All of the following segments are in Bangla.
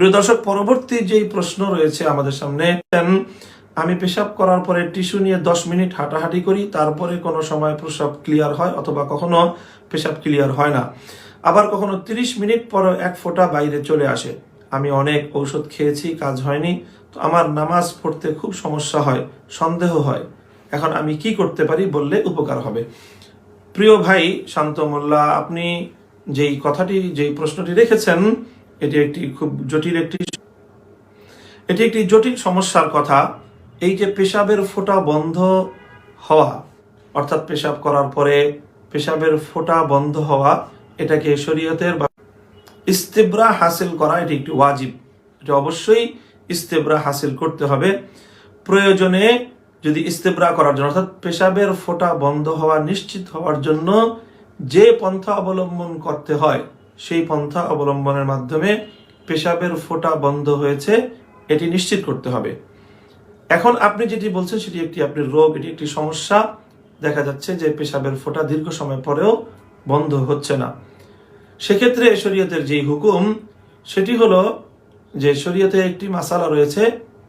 প্রিয় দর্শক, পরবর্তী যেই প্রশ্ন রয়েছে আমাদের সামনে আমি পেশাব করার পরে টিস্যু নিয়ে দশ মিনিট হাঁটাহাঁটি করি, তারপরে কোনো সময় প্রস্রাব ক্লিয়ার হয় অথবা কখনো পেশাব ক্লিয়ার হয় না। আবার কখনো তিরিশ মিনিট পর এক ফোঁটা বাইরে চলে আসে। আমি অনেক ঔষধ খেয়েছি, কাজ হয়নি, তো আমার নামাজ পড়তে খুব সমস্যা হয়, সন্দেহ হয়। এখন আমি কি করতে পারি বললে উপকার হবে। প্রিয় ভাই শান্ত মোল্লা, আপনি যেই কথাটি, যেই প্রশ্নটি রেখেছেন এটি একটি খুব জটিল একটি এটি একটি জটিল সমস্যার কথা। এই যে পেশাবের ফোঁটা বন্ধ হওয়া, অর্থাৎ পেশাব করার পরে পেশাবের ফোঁটা বন্ধ হওয়া, এটাকে শরীয়তের বা ইস্তেবরা হাসিল করা, এটি একটি ওয়াজিব। এটা অবশ্যই ইস্তেবরা হাসিল করতে হবে। প্রয়োজনে যদি ইস্তেবরা করার জন্য, অর্থাৎ পেশাবের ফোঁটা বন্ধ হওয়া নিশ্চিত হওয়ার জন্য যে পন্থা অবলম্বন করতে হয় সেই পন্থা অবলম্বনের মাধ্যমে পেশাবের ফোঁটা বন্ধ হয়েছে, এটি নিশ্চিত করতে হবে। এখন আপনি যেটি বলছেন, সেটি একটি আপনি রোগ, এটি একটি সমস্যা। দেখা যাচ্ছে যে পেশাবের ফোঁটা দীর্ঘ সময় পরেও বন্ধ হচ্ছে না। সেক্ষেত্রে শরীয়তের যেই হুকুম, সেটি হলো যে শরীয়তে একটি মাসালা রয়েছে,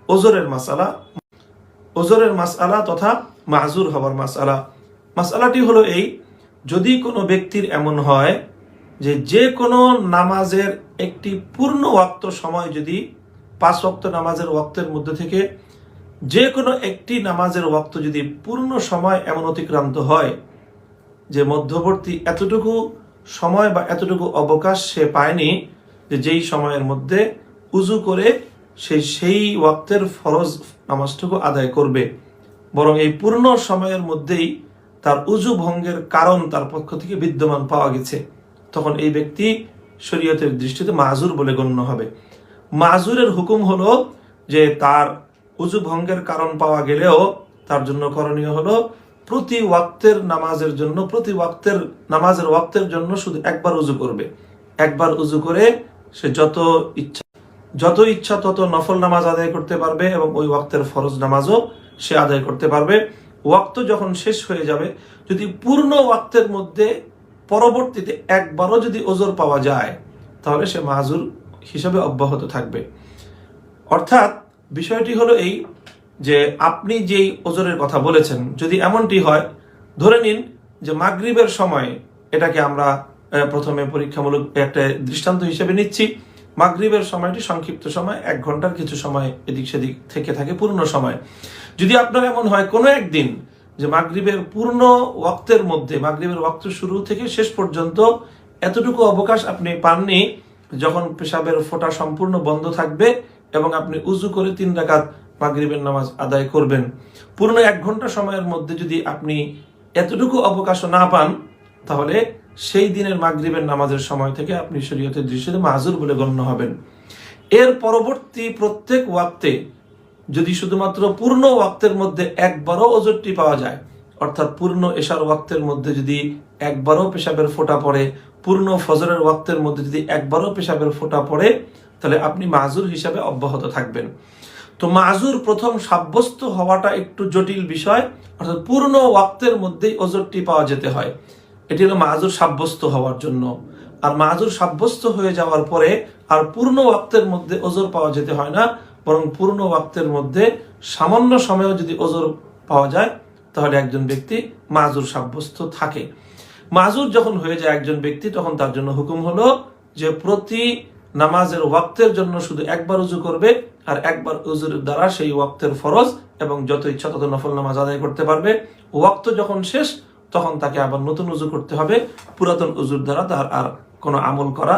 ওজরের মাসালা। ওজরের মাসালা তথা মাজুর হবার মাসালা। মাসালাটি হলো এই, যদি কোনো ব্যক্তির এমন হয় যে যে কোনো নামাজের একটি পূর্ণ ওয়াক্ত সময় যদি পাঁচ ওয়াক্ত নামাজের ওয়াক্তের মধ্যে থেকে যে কোনো একটি নামাজের ওয়াক্ত যদি পূর্ণ সময় এমন অতিক্রান্ত হয় যে মধ্যবর্তী এতটুকু সময় বা এতটুকু অবকাশ সে পায়নি, যে যেই সময়ের মধ্যে উজু করে সে সেই ওয়াক্তের ফরজ নামাজটুকু আদায় করবে। বরং এই পূর্ণ সময়ের মধ্যেই তার উজু ভঙ্গের কারণ তার পক্ষ থেকে বিদ্যমান পাওয়া গেছে। তখন এই ব্যক্তি শরীয়তের দৃষ্টিতে মাজুর বলে গণ্য হবে। মাজুরের হুকুম হলো যে তার উজু ভঙ্গের কারণ পাওয়া গেলেও তার জন্য করণীয় হলো প্রতি ওয়াক্তের নামাজের জন্য, প্রতি ওয়াক্তের নামাজের ওয়াক্তের জন্য শুধু একবার উজু করবে। একবার উজু করে সে যত ইচ্ছা যত ইচ্ছা তত নফল নামাজ আদায় করতে পারবে এবং ওই ওয়াক্তের ফরজ নামাজও সে আদায় করতে পারবে। ওয়াক্ত যখন শেষ হয়ে যাবে, যদি পূর্ণ ওয়াক্তের মধ্যে পরবর্তীতে একবারও যদি ওজোর পাওয়া যায়, তাহলে সে মাজুর হিসাবে অব্যাহত থাকবে। অর্থাৎ বিষয়টি হলো এই যে আপনি যেই ওজনের কথা বলেছেন, যদি এমনটি হয়, ধরে নিন যে মাগরিবের সময় এটাকে আমরা প্রথমে পরীক্ষামূলক একটা দৃষ্টান্ত হিসেবে নিচ্ছি। মাগরিবের সময়টি সংক্ষিপ্ত সময়, এক ঘণ্টার কিছু সময় এদিক সেদিক থেকে থাকে পূর্ণ সময়। যদি আপনার এমন হয় কোনো একদিন যে মাগরিবের পূর্ণ ওয়াক্তের মধ্যে, মাগরিবের ওয়াক্ত শুরু থেকে শেষ পর্যন্ত এতটুকু অবকাশ আপনি পাননি যখন পেশাবের ফোঁটা সম্পূর্ণ বন্ধ থাকবে এবং আপনি উজু করে তিন রাকাত মাগরিবের নামাজ আদায় করবেন। পূর্ণ এক ঘণ্টা সময়ের মধ্যে যদি আপনি এতটুকু অবকাশও না পান, তাহলে সেই দিনের মাগরিবের নামাজের সময় থেকে আপনি শরীয়তের দৃষ্টিতে মাজুর বলে গণ্য হবেন। এর পরবর্তী প্রত্যেক ওয়াক্তে যদি শুধুমাত্র পূর্ণ ওয়াক্তের মধ্যে একবারও ওজরটি পাওয়া যায়, অর্থাৎ পূর্ণ এশার ওয়াক্তের মধ্যে যদি একবারও পেশাবের ফোঁটা পড়ে, পূর্ণ ফজরের ওয়াক্তের মধ্যে যদি একবারও পেশাবের ফোঁটা পড়ে, তাহলে আপনি মাজুর হিসাবে অব্যাহত থাকবেন। তো মাজুর প্রথম সাব্যস্ত হওয়াটা একটু জটিল বিষয়, অর্থাৎ পূর্ণ ওয়াক্তের মধ্যেই ওজরটি পাওয়া যেতে হয়। এটি হলো মাজুর সাব্যস্ত হওয়ার জন্য। আর মাজুর সাব্যস্ত হয়ে যাওয়ার পরে আর পূর্ণ ওয়াক্তের মধ্যে ওজর পাওয়া যেতে হয় না বরং পূর্ণ ওয়াক্তের মধ্যে সামান্য সময়েও যদি ওজর পাওয়া যায়, তাহলে একজন ব্যক্তি মাজুর সাব্যস্ত থাকে। মাজুর যখন হয়ে যায় একজন ব্যক্তি, তখন তার জন্য হুকুম হলো যে প্রতি নামাজের ওয়াক্তের জন্য শুধু একবার উজু করবে আর একবার উজুর দ্বারা সেই ওয়াক্তের ফরজ এবং যত ইচ্ছা তত নফল নামাজ আদায় করতে পারবে। ওয়াক্ত যখন শেষ, তখন তাকে আবার নতুন উজু করতে হবে। পুরাতন উজুর দ্বারা তার আর কোনো আমল করা